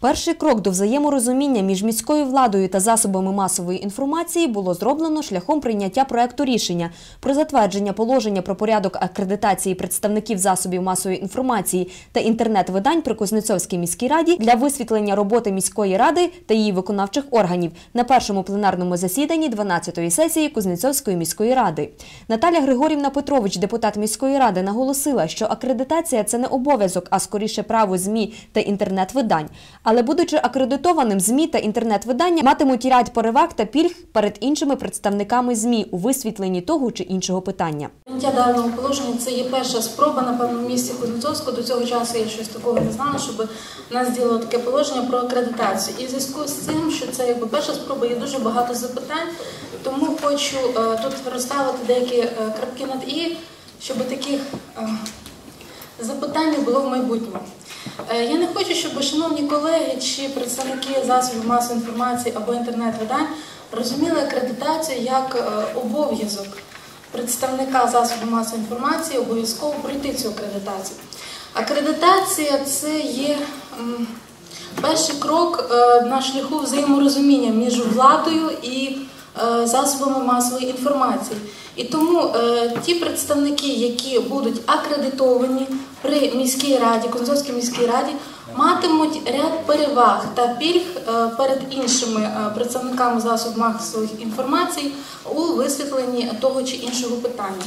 Перший крок до взаєморозуміння між міською владою та засобами масової інформації було зроблено шляхом прийняття проекту рішення про затвердження положення про порядок акредитації представників засобів масової інформації та інтернет-видань при Кузнецовській міській раді для висвітлення роботи міської ради та її виконавчих органів на першому пленарному засіданні 12-ї сесії Кузнецовської міської ради. Наталя Григорівна Петрович, депутат міської ради, наголосила, що акредитація це не обов'язок, а скоріше право ЗМІ та інтернет-видань. Але будучи акредитованим, ЗМІ та інтернет-видання матимуть ряд переваг та пільг перед іншими представниками ЗМІ у висвітленні того чи іншого питання. Прийняття даного положення це є перша спроба, напевно, в місті Кузнецовську. До цього часу я щось такого не знала, щоб нас діло таке положення про акредитацію. І в зв'язку з цим, що це якби перша спроба, є дуже багато запитань. Тому хочу е, тут розставити деякі е, крапки над і, щоб таких е, запитань було в майбутньому. Е, Я не хочу, щоб шановні колеги чи представники засобів масової інформації або інтернет-видань розуміли акредитацію як е, обов'язок представника засобів масової інформації обов'язково пройти цю акредитацію. Акредитація це є перший крок е, на шляху взаєморозуміння між владою і засобами масової інформації. І тому е, ті представники, які будуть акредитовані при міській раді, Конзовській міській раді, матимуть ряд переваг та пільг е, перед іншими е, представниками засобів масової інформації у висвітленні того чи іншого питання.